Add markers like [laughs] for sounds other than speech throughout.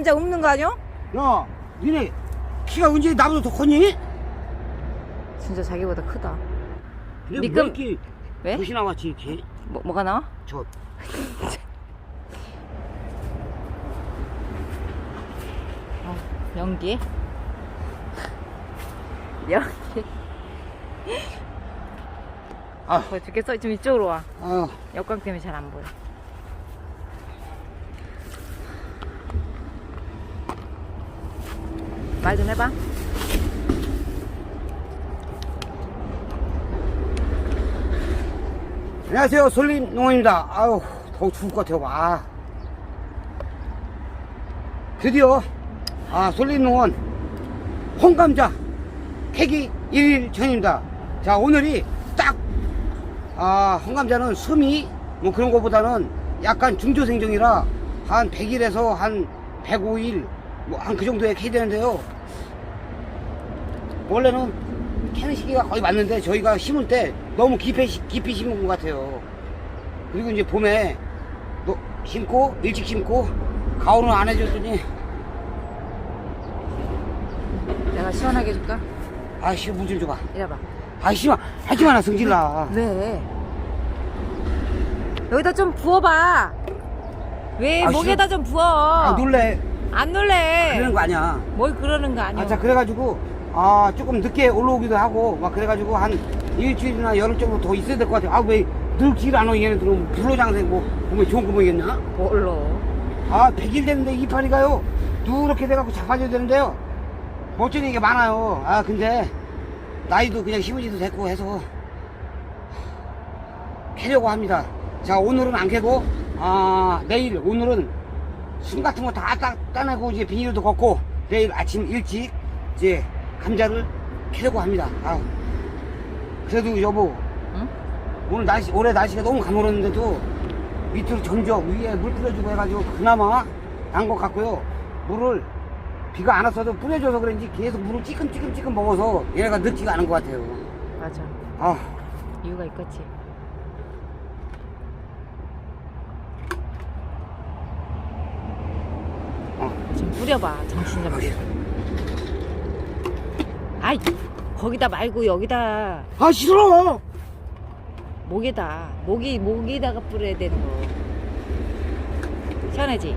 감자 없는 거 아니야? 야, 니네 키가 언제 나보다 더 컸니? 진짜 자기보다 크다. 근데 미끔- 왜 이렇게 왜? 붓이 나왔지 이렇게? 뭐, 뭐가 나와? 저 [laughs] 어, 연기? [laughs] 연기? 아. 보여 죽겠어. 좀 이쪽으로 와. 아, 역광 때문에 잘 안 보여. 말 좀 해봐. 안녕하세요 솔림 농원입니다. 아우 더 추울 것 같아요. 아 드디어 아 솔림 농원 홍감자 캐기 1일 전입니다. 자 오늘이 딱 아, 홍감자는 숨이 뭐 그런 것보다는 약간 중조생종이라 한 100일에서 한 105일 뭐 한 그 정도에 캐야 되는데요. 원래는 캐는 시기가 거의 맞는데 저희가 심을 때 너무 깊이, 시- 깊이 심은 것 같아요. 그리고 이제 봄에 또 심고 일찍 심고 가을은 안 해줬더니 내가 시원하게 해줄까? 아씨 물좀 줘봐. 이래봐. 아씨 하지 마라 성질나. 왜? 여기다 좀 부어봐. 왜 아, 목에다 좀 부어. 아 놀래. 안 놀래. 그러는 거 아니야. 뭘 그러는 거 아니야. 아, 자 그래가지고 아 조금 늦게 올라오기도 하고 막 그래가지고 한 일주일이나 열흘 정도 더 있어야 될 것 같아. 아왜 늙지를 않아 얘네들은 불로장생 뭐 보면 좋은 거 보이겠냐? 뭘로? 아 100일 됐는데 이파리가요 누렇게 돼갖고 자빠져야 되는데요 멋진 얘기가 많아요 아 근데 나이도 그냥 심은지도 됐고 해서 캐려고 합니다 자 오늘은 안 캐고 아 내일 오늘은 순 같은 거 다 따내고 이제 비닐도 걷고 내일 아침 일찍 이제 감자를 캐려고 합니다 아 그래도 여보 응? 오늘 날씨 올해 날씨가 너무 가물었는데도 밑으로 전적 위에 물 뿌려주고 해가지고 그나마 난 것 같고요 물을 비가 안 왔어도 뿌려줘서 그런지 계속 물을 찌끔찌끔찌끔 먹어서 얘네가 늦지가 않은 것 같아요 맞아. 아 이유가 있겠지. 어. 좀 뿌려봐. 정신 좀. 차려. 아이, 거기다 말고 여기다. 아 싫어 목에다. 목이, 목에다가 뿌려야 되는 거. 시원하지?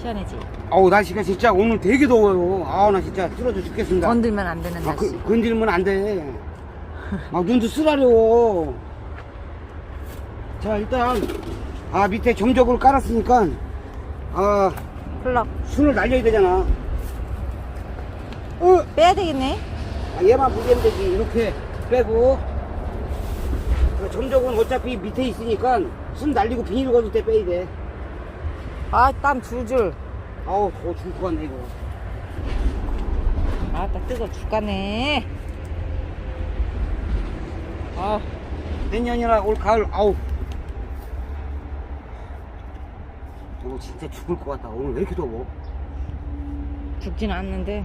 시원하지? 아우 날씨가 진짜 오늘 되게 더워요 아우 나 진짜 쓰러져 죽겠습니다 건들면 안 되는 아, 날씨. 그, 건드리면 안돼막 눈도 쓰라려 자 일단 아 밑에 점적으로 깔았으니까 아 플럭. 순을 날려야 되잖아 어 빼야 되겠네? 아, 얘만 보면 되지 이렇게 빼고 그 점적은 어차피 밑에 있으니까 순 날리고 비닐 걷을 때 빼야 돼 아, 땀 줄줄. 아우 더 죽을 것 같네 이거 아, 나 뜨거 죽겠네. 아, 내년이나 올 가을 아우 저거 진짜 죽을 것 같다 오늘 왜 이렇게 더워 죽진 않는데.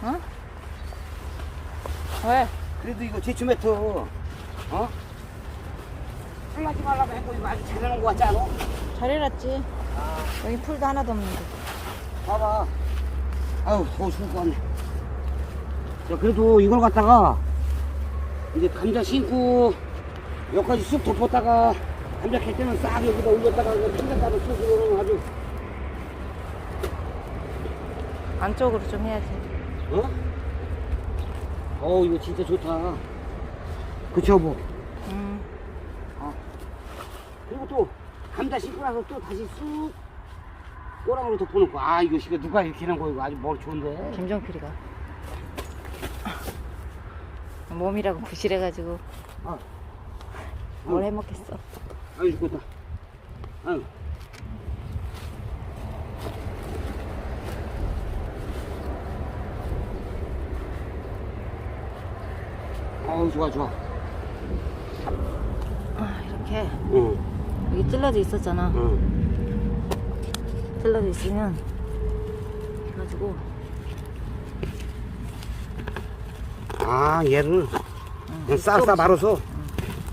어? 왜? 그래도 이거 제초 매트, 어? 상하지 말라고 했고 이거 아주 잘 해놓은 거 같지 않아? 잘 해놨지. 아, 여기 풀도 하나도 없는데. 봐봐. 아유, 더워 죽을 것 같네. 자, 그래도 이걸 갖다가 이제 감자 신고 여기까지 쑥 덮었다가 감자 캘 때는 싹 여기다 올렸다가 이거 감자가루 쑥 그러면 아주 안쪽으로 좀 해야지. 어? 어 이거 진짜 좋다. 그쵸 뭐. 음. 아. 그리고 또 감자 신고 나서 또 다시 쑥 꼬랑으로 덮어놓고 아 이거 이거 누가 이렇게 하는 거 이거 아주 머리 좋은데. 김정필이가. 몸이라고 부실해가지고 아. 뭘 해먹겠어. 아유 죽겠다. 아유. 아우 좋아 좋아. 아, 이렇게 응 여기 찔러져 있었잖아. 응. 찔러져 있으면 해가지고 아 얘를 응, 그냥 싹싹 쏙 말아서.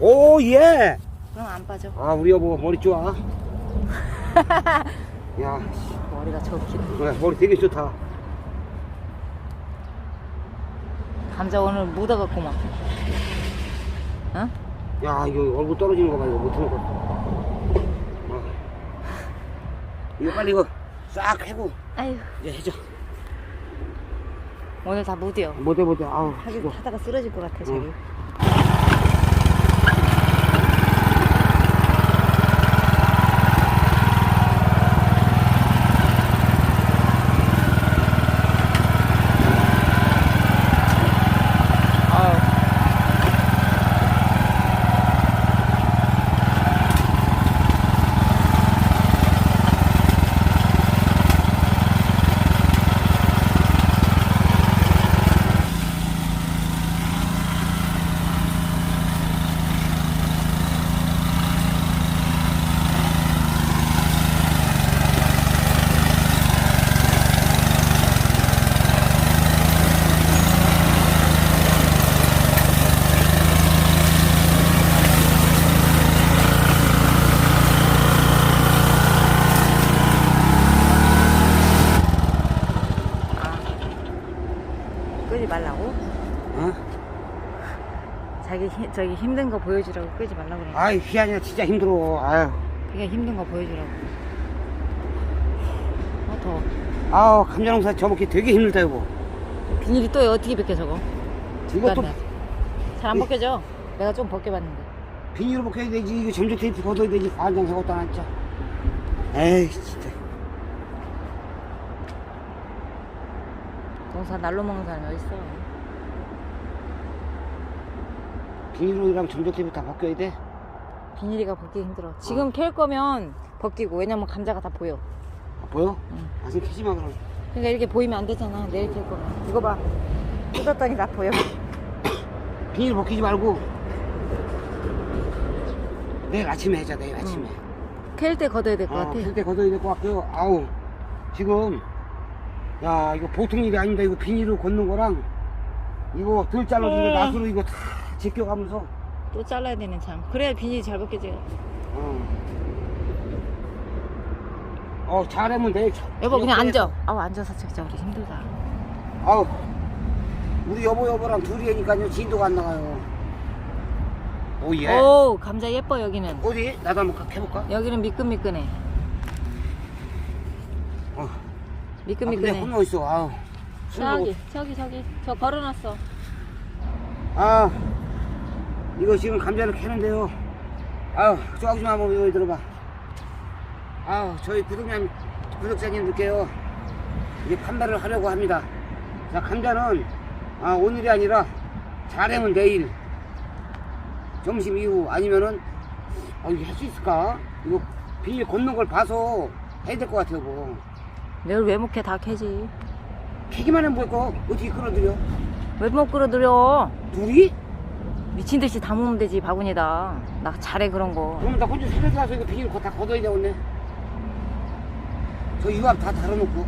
오 예. 그럼 안 빠져. 아 우리 여보 머리 좋아. [laughs] 야 머리가 좋긴. 네, 머리 되게 좋다. 감자 오늘 묻어갖고 막. 어? 야 이거 얼굴 떨어지는 거 봐 이거 못하는 거. 어. 이거 빨리 이거 싹 해고 아유 이제 해줘. 오늘 다 무디어. 못해 못해. 아우 하기. 하다가 쓰러질 것 같아 자기. 응. 아우. 끄지 말라고? 어? 자기 히, 저기 힘든 거 보여주라고 끄지 말라고 그래. 아이 희한이야 진짜 힘들어. 아유. 그게 힘든 거 보여주라고. 어, 더. 아우 감자농사 저먹기 되게 힘들다 이거. 비닐이 또 어떻게 벗겨 저거? 이것도 잘안 벗겨져. 내가 좀 벗겨봤는데. 비닐로 벗겨야 되지. 이거 점적 테이프 걷어야 되지. 반장 저것도 안 했죠. 에이 진짜. 농사 날로 먹는 사람이 어딨어? 비닐이랑 테이프 다 벗겨야 돼. 비닐이가 벗기 힘들어. 지금 캘 거면 벗기고 왜냐면 감자가 다 보여. 아, 보여? 응. 아 지금 캐지 마 그럼. 그러니까 이렇게 보이면 안 되잖아. 내일 캘 거면. 이거 봐. 뜯었더니 다 보여. [coughs] 비닐 벗기지 말고 내일 아침에 하자 내일 아침에. 캘 때 걷어야 될것 어, 같아. 필때 걷어야 될 것 같고요. 아우, 지금, 야, 이거 보통 일이 아닙니다. 이거 비닐을 걷는 거랑, 이거 덜 잘라주는 음. 낫으로 이거 다 제껴가면서, 또 잘라야 되는 참. 그래야 비닐이 잘 벗겨져요. 어. 어, 잘하면 돼. 여보 그냥 앉아. 아우 앉아서 찍자 우리 힘들다. 아우, 우리 여보 여보랑 둘이 하니까요. 진도가 안 나가요. 오, 예. 오 감자 예뻐 여기는. 어디? 나도 한번 가- 해볼까? 여기는 미끈미끈해. 어. 아, 근데 미끈미끈해. 있어. 아우. 저기 저기 저기 저 걸어놨어. 아, 이거 지금 감자를 캐는데요. 아유, 저기 좀 한번 여기 들어봐. 아유, 저희 구독자, 구독자님들께요. 이제 판매를 하려고 합니다. 자, 감자는, 아, 오늘이 아니라, 잘하면 내일, 점심 이후, 아니면은, 어, 이게 할 수 있을까? 이거 비닐 걷는 걸 봐서 해야 될 것 같아요, 뭐. 내일 외목해 다 캐지. 캐기만 하면 뭘까? 어떻게 끌어들여? 왜 못 끌어들여? 둘이? 미친 듯이 담으면 되지 바구니다. 나 잘해 그런 거. 그러면 나 혼자 새벽에 가서 이거 비닐 다 걷어야 되겠네. 저 유압 다 달아놓고.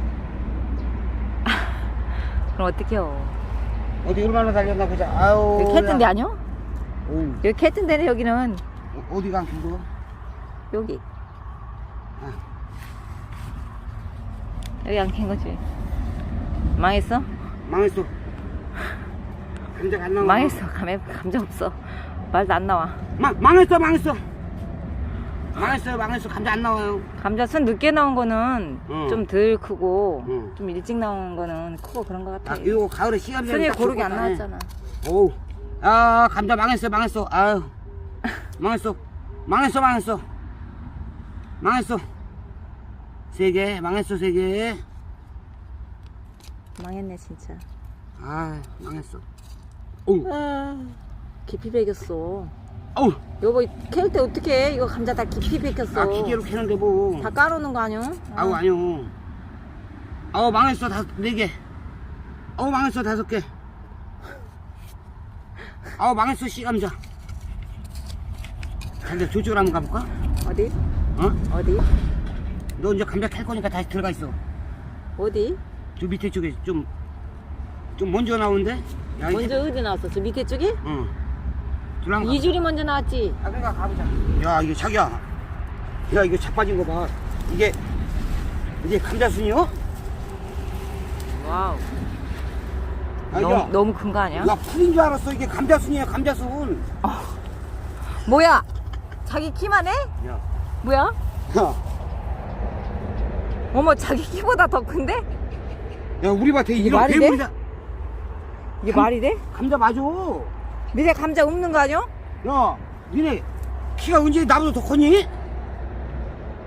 [laughs] 그럼 어떡해요. 어디 얼마나 달렸나 보자. 아유. 여기 캣튼데 야. 아니야? 어우, 여기 캣튼데네 여기는. 어, 어디가 안큰 여기. 아. 여기 안 캔 거지. 망했어? 망했어. 감자가 안 나와. 망했어. 감에 감자 없어. 말도 안 나와. 망, 망했어, 망했어. 망했어요, 망했어. 감자 안 나와요. 감자 순 늦게 나온 거는 응. 좀 덜 크고 응. 좀 일찍 나온 거는 크고 그런 거 같아. 아, 이거 가을에 시간 순이 고르게 안 나왔잖아. 오우. 아, 감자 망했어, 망했어. 아유. 망했어. 망했어, 망했어. 망했어. 세 개, 망했어, 세 개. 망했네 진짜. 아, 망했어. 오우. 아, 깊이 베겼어. 어우. 여보 캐올 때 어떻게 해? 이거 감자 다 깊이 베겼어. 아, 기계로 캐는데 뭐. 다 깔아놓은 거 아니야? 아우, 아니요. 아우, 망했어, 다섯, 네 개. 아우, 망했어, 다섯 개. 아우, 망했어, 씨 감자. 감자 저쪽으로 한번 가볼까? 어디? 어? 어디? 너 이제 감자 캘 거니까 다시 들어가 있어. 어디? 저 밑에 쪽에 좀, 좀 먼저 나오는데? 야, 먼저 어디 나왔어? 저 밑에 쪽이? 응. 이 줄이 먼저 나왔지. 가. 아, 그러니까 가보자. 야, 이게 자기야. 야, 이거 자빠진 거 봐. 이게, 이게 감자순이요? 와우. 아, 너무, 야, 너무 큰 거 아니야? 야, 풀인 줄 알았어. 이게 감자순이야, 감자순. 뭐야? 자기 키만 해? 야, 뭐야? 야, 어머 자기 키보다 더 큰데? 야, 우리 밭에 이게 이런 말이 돼? 괴물이다. 이게 감- 말이 돼? 감자 맞아. 밑에 감자 없는 거 아니야? 야, 니네 키가 언제 나보다 더 커니?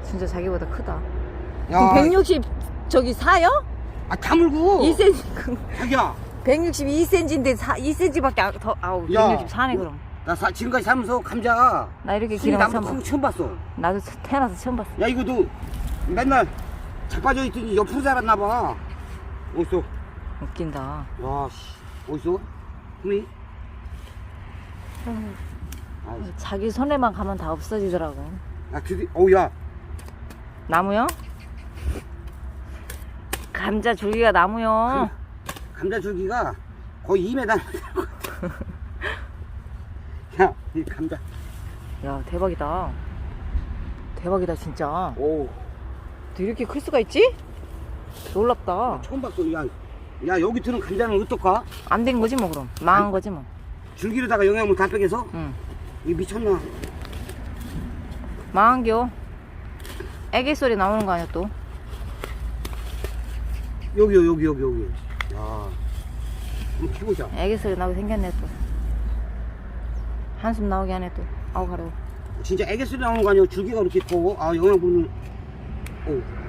진짜 자기보다 크다. 야, 그럼 160 저기 4요? 아, 다물고. 2cm. 자기야, 162cm인데 4, 2cm밖에 더 아우 야. 164네 그럼. 나 사, 지금까지 살면서 감자 나 이렇게 순이 길어 나보다 처음 큰 봐. 거 처음 봤어. 나도 태어나서 처음 봤어. 야, 이거 너 맨날 자빠져 있더니 옆으로 자랐나 봐. 어딨어? 웃긴다. 야, 씨. 어딨어? 후미? 아, 자기 손에만 가면 다 없어지더라고. 야, 드디, 어우, 야. 나무요? 감자 줄기가 나무요. 감자 줄기가 거의 2m. [laughs] 야, 이 감자. 야 대박이다. 대박이다 진짜. 오, 또 이렇게 클 수가 있지? 놀랍다. 처음 봤어. 야, 야, 여기 드는 감자는 어떨까? 안된 거지 뭐 그럼. 망한 거지 뭐. 줄기로다가 영양물 다 빼겨서? 응. 이 미쳤나? 망한 겨. 애기 소리 나오는 거 아니야 또? 여기요, 여기, 여기, 여기. 야, 한번 키보자. 애기 소리 나고 생겼네 또. 한숨 나오게 하네 또. 아우 가려워. 진짜 애기 소리 나오는 거 아니야? 줄기가 그렇게 커. 아, 영양분을. 오.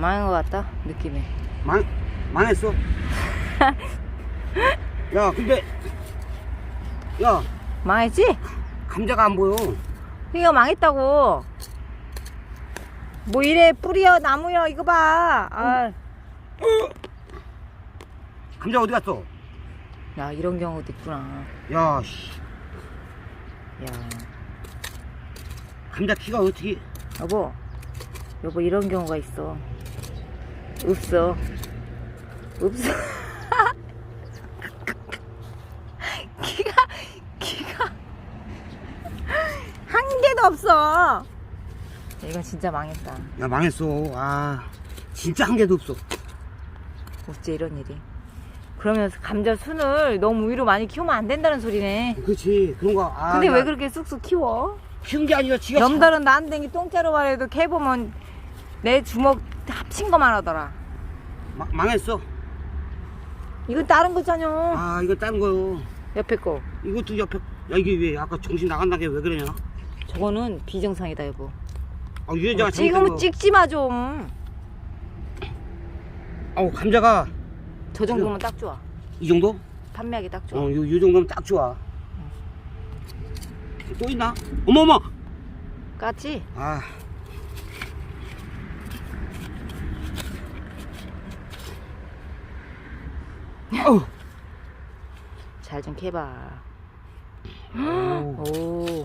망한 거 같다 느낌이. 망, 망했어. [laughs] 야, 근데, 야, 망했지? 감자가 안 보여. 이거 망했다고. 뭐 이래 뿌리여 나무여 이거 봐. 아. 감자 어디 갔어? 야 이런 경우도 있구나. 야, 씨. 야 감자 키가 어떻게. 여보 여보 이런 경우가 있어. 없어. 없어. [laughs] 키가 키가 한 개도 없어. 이건 진짜 망했다. 야, 망했어. 아, 진짜 한 개도 없어. 어째 이런 일이. 그러면서 감자 순을 너무 위로 많이 키우면 안 된다는 소리네. 그렇지. 그런 거. 아, 근데 나왜 그렇게 쑥쑥 키워? 키운 게 아니라 지가. 염달은 난댕이 똥자로 말해도 캐보면 내 주먹 합친 것만 하더라. 참- 마- 망했어. 이건 다른 거잖아. 아, 이거 딴 거요. 옆에 거. 이것도 옆에. 야, 이게 왜 아까 정신 나간다게 왜 그러냐? 저거는 비정상이다 여보. 아, 유전자가 어, 지금 찍지 마 좀. 아우, 감자가 저 정도면 딱 좋아. 이 정도? 판매하기 딱 좋아. 어, 요, 요 정도면 딱 좋아. 또 있나? 어머 어머! 깠지? 아. 잘 좀 캐봐. 오. 오.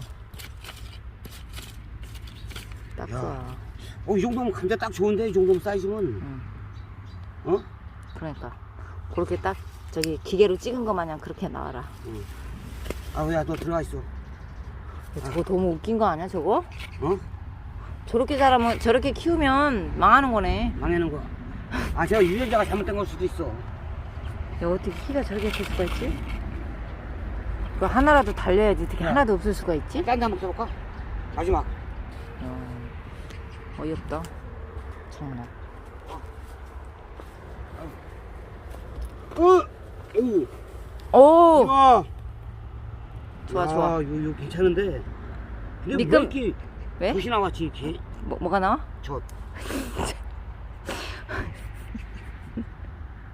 딱 야. 좋아. 어, 이 정도면 감자 딱 좋은데, 이 정도면 사이즈면. 응. 어? 그러니까 그렇게 딱 저기 기계로 찍은 거 마냥 그렇게 나와라. 아, 야, 너 들어가 있어. 저거 너무 웃긴 거 아니야 저거? 어? 저렇게 자라면 저렇게 키우면 망하는 거네. 망하는 거. 아, 제가 유전자가 잘못된 걸 수도 있어. 야 어떻게 키가 저렇게 클 수가 있지? 그 하나라도 달려야지 어떻게 야. 하나도 없을 수가 있지? 딴데 한번 써볼까? 마지막. 어, 어이없다. 정말. 어! 오! 오 와! 좋아 야, 좋아. 이거, 이거 괜찮은데. 근데 왜 미끔- 이렇게 왜? 붓이 나왔지, 이렇게? 뭐, 뭐가 나와? 저.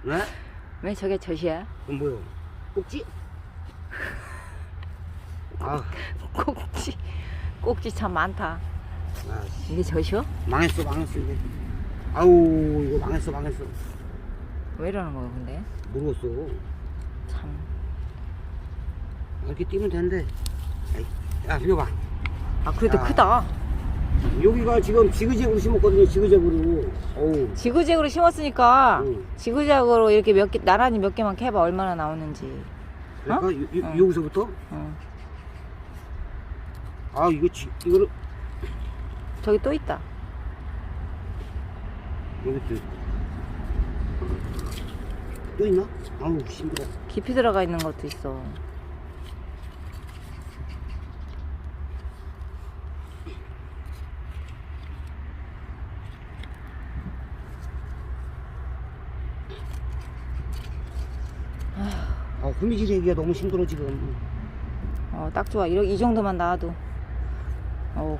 왜? [laughs] 왜 저게 젖이야? 그건 뭐요? 꼭지? [laughs] 아, 꼭지 꼭지 참 많다. 아, 이게 젖이요? 망했어, 망했어, 이거. 아우, 이거 망했어, 망했어. 왜 이러는 거야 근데? 모르겠어. 참. 이렇게 뛰면 되는데. 야, 이거 봐. 아 그래도 야. 크다. 여기가 지금 지그재그로 심었거든요, 지그재그로. 어우. 지그재그로 심었으니까 응. 지그재그로 이렇게 몇 개 나란히 몇 개만 캐봐 얼마나 나오는지. 그러니까 어? 요- 요- 응. 여기서부터? 응. 아, 이거, 지, 이거를, 저기 또 있다. 여기 또. 또 있나? 아우, 힘들어. 깊이 들어가 있는 것도 있어. 아, 호미질 얘기가 너무 힘들어, 지금. 어, 딱 좋아. 이러, 이 정도만 나와도. 어.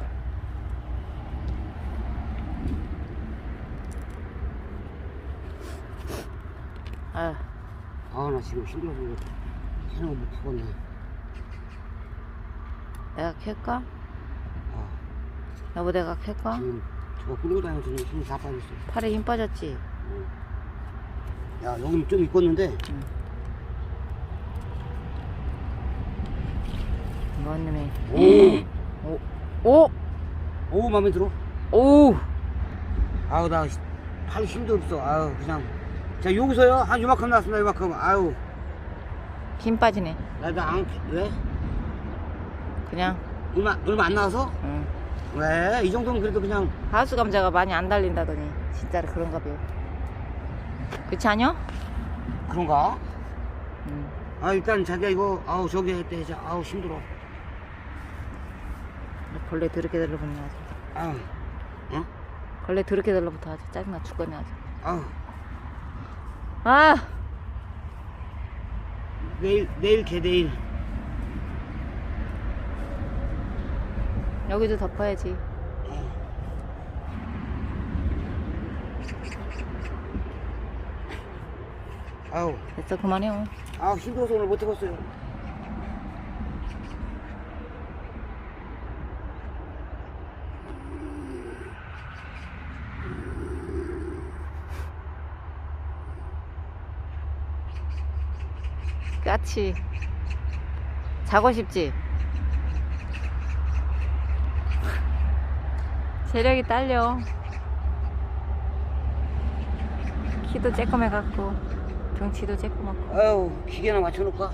아, 아, 나 지금 힘들어서 이거 하는 거못 하겠네. 내가 캘까? 아, 여보 내가 캘까? 지금 저거 끌고 다니면서 지금 힘이 다 빠졌어. 팔에 힘 빠졌지? 야, 여기는 좀 있겠는데. 뭔 놈이. 오! 오! 오, 마음에 들어. 오! 아우, 나 팔 힘도 없어. 아우, 그냥. 자, 여기서요. 한 요만큼 나왔습니다, 요만큼. 아유. 힘 빠지네. 나, 나 안, 왜? 그냥, 얼마, 얼마 안 나와서? 응. 왜? 이 정도면 그래도 그냥. 하우스 감자가 많이 안 달린다더니. 진짜로 그런가 봐요. 그렇지 않여? 그런가? 응. 아, 일단 자기가 이거, 아우, 저기 했대. 자, 아우, 힘들어. 벌레 더럽게 들러붙네 아주. 아우. 어? 벌레 더럽게 들러붙어 아주. 짜증나 죽겠네 아주. 아우. 아! 내일, 내일 개, 내일. 여기도 덮어야지. 아우. 됐어, 그만해요. 아 힘들어서 오늘 못 해봤어요. 까치. 자고 싶지? 체력이 딸려. 키도 쬐끔해 갖고, 덩치도 쬐끔하고, 아유 기계나 맞춰놓을까?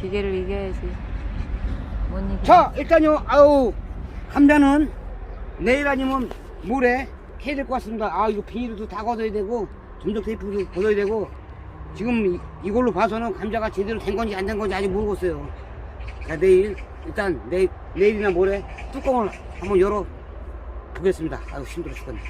기계를 이겨야지. 못 이겨. 자 일단요 아우 감자는 내일 아니면 모레 캐야 될 것 같습니다. 아 이거 비닐도 다 걷어야 되고 점적 테이프도 걷어야 되고 지금 이- 이걸로 봐서는 감자가 제대로 된 건지 안 된 건지 아직 모르겠어요. 자 내일 일단 내일 내일이나 모레 뚜껑을 한번 열어 보겠습니다. 아유 힘들어 죽겠네.